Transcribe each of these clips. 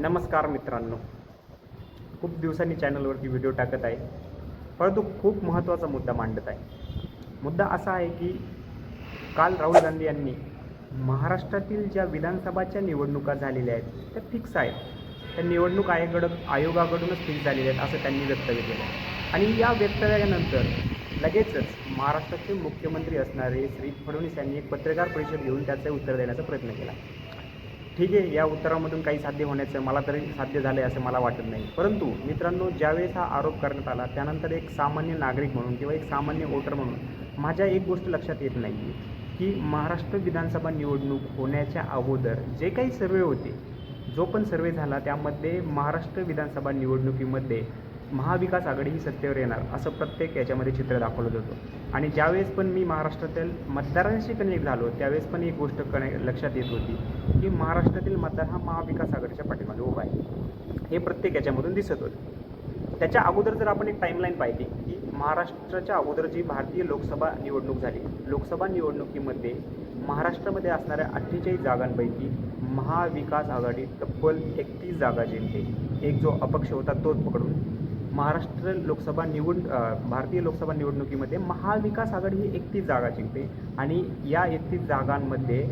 नमस्कार मित्रांनो. खूप दिवसांनी चॅनलवरती व्हिडिओ टाकत आहे. परंतु खूप महत्त्वाचा मुद्दा मांडत आहे. मुद्दा असा आहे की काल राहुल गांधी यांनी महाराष्ट्रातील ज्या विधानसभाच्या निवडणुका झालेल्या आहेत त्या फिक्स आहेत. त्या निवडणूक आयोगाकडं आयोगाकडूनच फिक्स झालेल्या आहेत असं त्यांनी वक्तव्य केलं आणि या वक्तव्यानंतर लगेचच महाराष्ट्राचे मुख्यमंत्री असणारे श्री फडणवीस यांनी एक पत्रकार परिषद घेऊन त्याचं उत्तर देण्याचा प्रयत्न केला. ठीक आहे या उत्तरामधून काही साध्य होण्याचं मला तरी साध्य झालं आहे असं मला वाटत नाही. परंतु मित्रांनो ज्यावेळेस हा आरोप करण्यात आला त्यानंतर एक सामान्य नागरिक म्हणून किंवा एक सामान्य वोटर म्हणून माझ्या एक गोष्ट लक्षात येत नाही आहे की महाराष्ट्र विधानसभा निवडणूक होण्याच्या अगोदर जे काही सर्वे होते जो पण सर्वे झाला त्यामध्ये महाराष्ट्र विधानसभा निवडणुकीमध्ये महाविकास आघाडी ही सत्तेवर येणार असं प्रत्येक याच्यामध्ये चित्र दाखवलं होतं आणि ज्यावेळेस पण मी महाराष्ट्रातील मतदारांशी कनेक्ट झालो त्यावेळेस पण एक गोष्ट कने लक्षात येत होती की महाराष्ट्रातील मतदार हा महाविकास आघाडीच्या पाठीमागे उभा आहे. हे प्रत्येक याच्यामधून दिसत होतं. त्याच्या अगोदर जर आपण एक टाईमलाईन पाहिली की महाराष्ट्राच्या अगोदर जी भारतीय लोकसभा निवडणूक झाली लोकसभा निवडणुकीमध्ये महाराष्ट्रामध्ये असणाऱ्या अठ्ठेचाळीस जागांपैकी महाविकास आघाडी तब्बल एकतीस जागा जिंकते एक जो अपक्ष होता तोच पकडून महाराष्ट्र लोकसभा निवड भारतीय लोकसभा निवडणुकीमध्ये महाविकास आघाडी ही एकतीस जागा जिंकते. आणि या एकतीस जागांमध्ये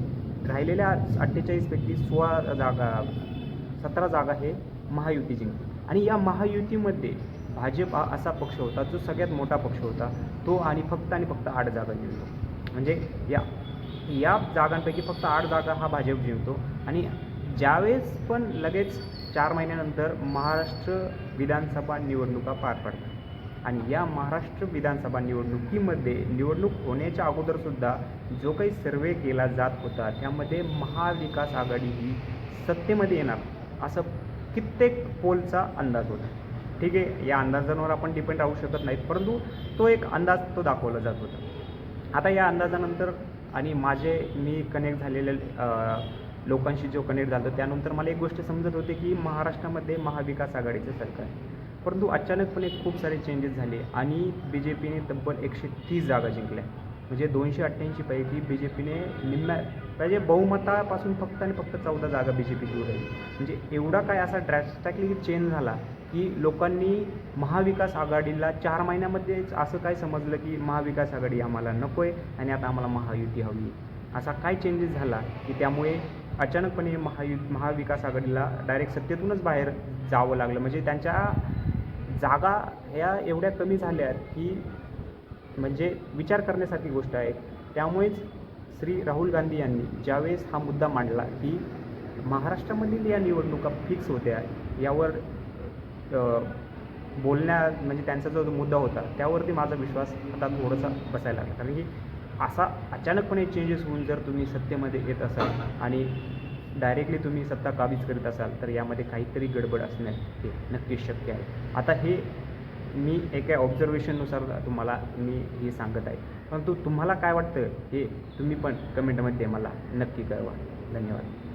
राहिलेल्या अठ्ठेचाळीसपैकी सोळा जागा सतरा जागा हे महायुती जिंकते. आणि या महायुतीमध्ये भाजप हा असा पक्ष होता जो सगळ्यात मोठा पक्ष होता. तो आणि फक्त आणि फक्त आठ जागा जिंकतो. म्हणजे या या जागांपैकी फक्त आठ जागा हा भाजप जिंकतो. आणि ज्यावेळेस पण लगेच चार महिन्यानंतर महाराष्ट्र विधानसभा निवडणुका पार पडतात. आणि या महाराष्ट्र विधानसभा निवडणुकीमध्ये निवडणूक होण्याच्या अगोदरसुद्धा जो काही सर्वे केला जात होता त्यामध्ये महाविकास आघाडी ही सत्तेमध्ये येणार असं कित्येक पोलचा अंदाज होता. ठीक आहे या अंदाजांवर आपण डिपेंड राहू शकत नाहीत परंतु तो एक अंदाज तो दाखवला जात होता. आता या अंदाजानंतर आणि माझे मी कनेक्ट झालेले लोकांशी जो कनेक्ट झालो त्यानंतर मला एक गोष्ट समजत होते की महाराष्ट्रामध्ये महाविकास आघाडीचं सरकार आहे. परंतु अचानकपणे खूप सारे चेंजेस झाले आणि बी जे पीने तब्बल एकशे तीस जागा जिंकल्या. म्हणजे दोनशे अठ्ठ्याऐंशीपैकी बी जे पीने निम्म्या म्हणजे बहुमतापासून फक्त आणि फक्त चौदा जागा बी जे पी दूर आहे म्हणजे एवढा काय असा ड्रॅस्टॅकली चेंज झाला की लोकांनी महाविकास आघाडीला चार महिन्यामध्येच असं काय समजलं की महाविकास आघाडी आम्हाला नको आहे आणि आता आम्हाला महायुती हवी आहे. असा काय चेंजेस झाला की त्यामुळे अचानकपणे महायु महाविकास आघाडीला डायरेक्ट सत्तेतूनच बाहेर जावं लागलं. म्हणजे त्यांच्या जागा ह्या एवढ्या कमी झाल्या की म्हणजे विचार करण्यासारखी गोष्ट आहे. त्यामुळेच श्री राहुल गांधी यांनी ज्यावेळेस हा मुद्दा मांडला की महाराष्ट्रामधील या निवडणुका फिक्स होत्या यावर बोलण्या म्हणजे त्यांचा जो मुद्दा होता त्यावरती माझा विश्वास आता थोडासा बसायला लागला. कारण की असा अचानकपणे चेंजेस होऊन जर तुम्ही सत्तेमध्ये येत असाल आणि डायरेक्टली तुम्ही सत्ता काबीज करीत असाल तर यामध्ये काहीतरी गडबड असणे हे नक्कीच शक्य आहे. आता हे मी एका ऑब्झर्वेशननुसार तुम्हाला मी हे सांगत आहे. परंतु तुम्हाला काय वाटतं हे तुम्ही पण कमेंटमध्ये मला नक्की कळवा. धन्यवाद.